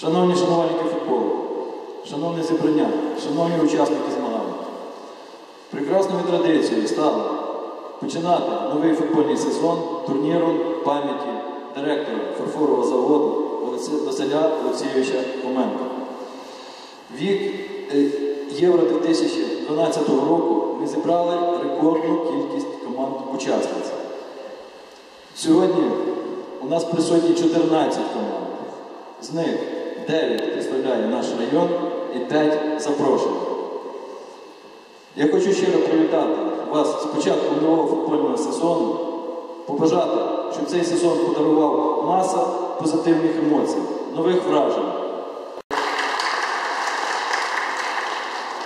Шановні шанувальники футболу, шановне зібрання, шановні учасники змагань, прекрасною традицією стало починати новий футбольний сезон турніром пам'яті директора фарфорового заводу Василя Олексійовича Хоменка. Вік е, Євро 2012 року ми зібрали рекордну кількість команд-учасниць. Сьогодні у нас присутні 14 команд. З них 9 представляє наш район і 5 запрошених. Я хочу щиро привітати вас з початком нового футбольного сезону, побажати, щоб цей сезон подарував маса позитивних емоцій, нових вражень.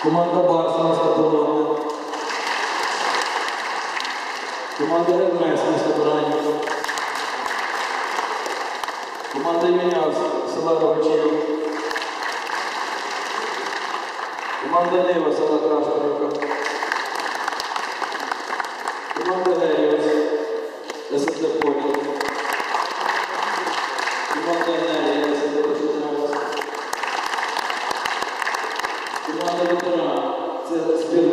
Команда Барса міста Полонне. Команда РМС міста Баранівка. Команда Юняв з села Рогачів. Команда Нива села Крашторівка. Команда Геріос ССД Полі. Команда Енергія ССД Почутнева. Команда Ветеран. Це збірна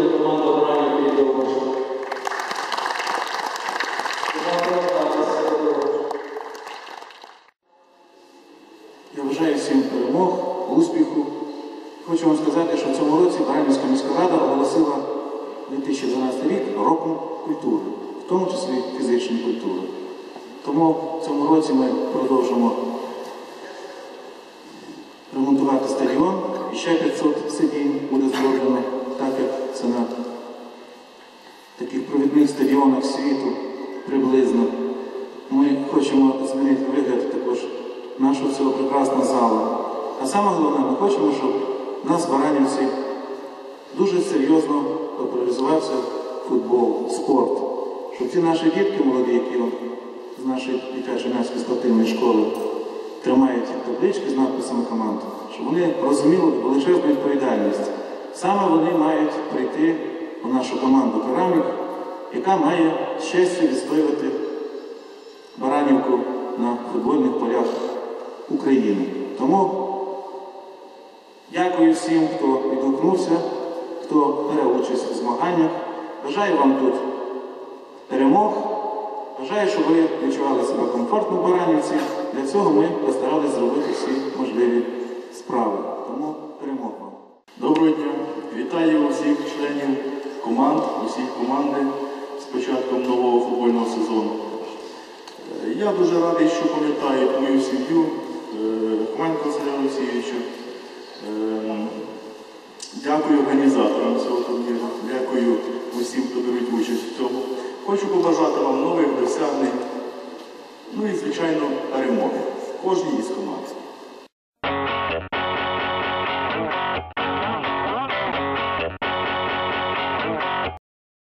Бажаю всім перемог, успіху. Хочу вам сказати, що в цьому році Баранівська міська рада оголосила 2012 рік роком культури, в тому числі фізичної культури. Тому в цьому році ми продовжимо ремонтувати стадіон і ще 500 сидінь буде зроблено, так як це на таких провідних стадіонах світу приблизно. Ми хочемо нашого цього прекрасного залу. А саме головне, ми хочемо, щоб нас, баранівці, дуже серйозно популяризувався футбол, спорт. Щоб ці наші дітки молоді, які з нашої дитячої юнацької спортивної школи тримають таблички з надписами команд, щоб вони розуміли величезну відповідальність. Саме вони мають прийти у нашу команду Керамік, яка має щастя відстоювати Баранівку на футбольних полях України. Тому дякую всім, хто відгукнувся, хто бере участь у змаганнях. Бажаю вам тут перемог. Бажаю, щоб ви відчували себе комфортно в Баранівці. Для цього ми постаралися зробити всі можливі справи. Тому перемог вам. Доброго дня! Вітаю усіх членів команд, усіх команди з початком нового футбольного сезону. Е, Я дуже радий, що пам'ятаю мою сім'ю, Хоменко Василя Олексійовича. Дякую організаторам цього турніру, дякую усім, хто беруть участь в цьому. Хочу побажати вам нових досягнень, ну і, звичайно, перемоги в кожній із команд.